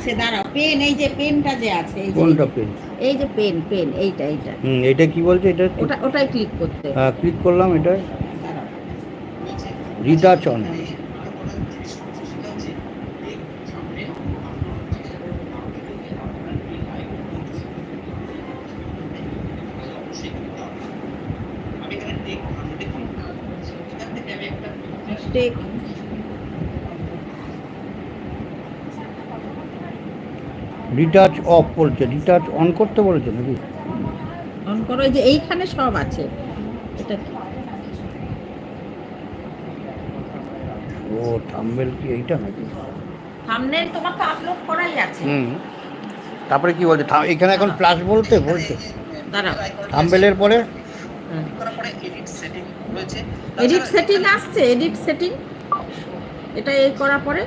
আছে দাঁড়াও পেন এই যে পেনটা যে আছে এই যে কোনটা পেন এই যে পেন পেন এইটা এইটা। হুম এটা কি বলছে? এটা ওটা ওটাই ক্লিক করতে। হবে। ক্লিক করলাম এটা। Retouch on take retouch off বলছে। রিটাচ অন করতে বলেছে নাকি? অন করো এই যে এইখানে সব আছে। এটা ও থাম্বেল কি এইটা নাকি? থাম্বনেল তোমার তো আপলোড করাই আছে। হুম। তারপরে কি বলছে? থা- এখানে এখন প্লাস বলতে বলছে। দাঁড়াও। থাম্বেলের পরে? এডিট সেটিং আসছে এডিট সেটিং এটা এই করার পরে?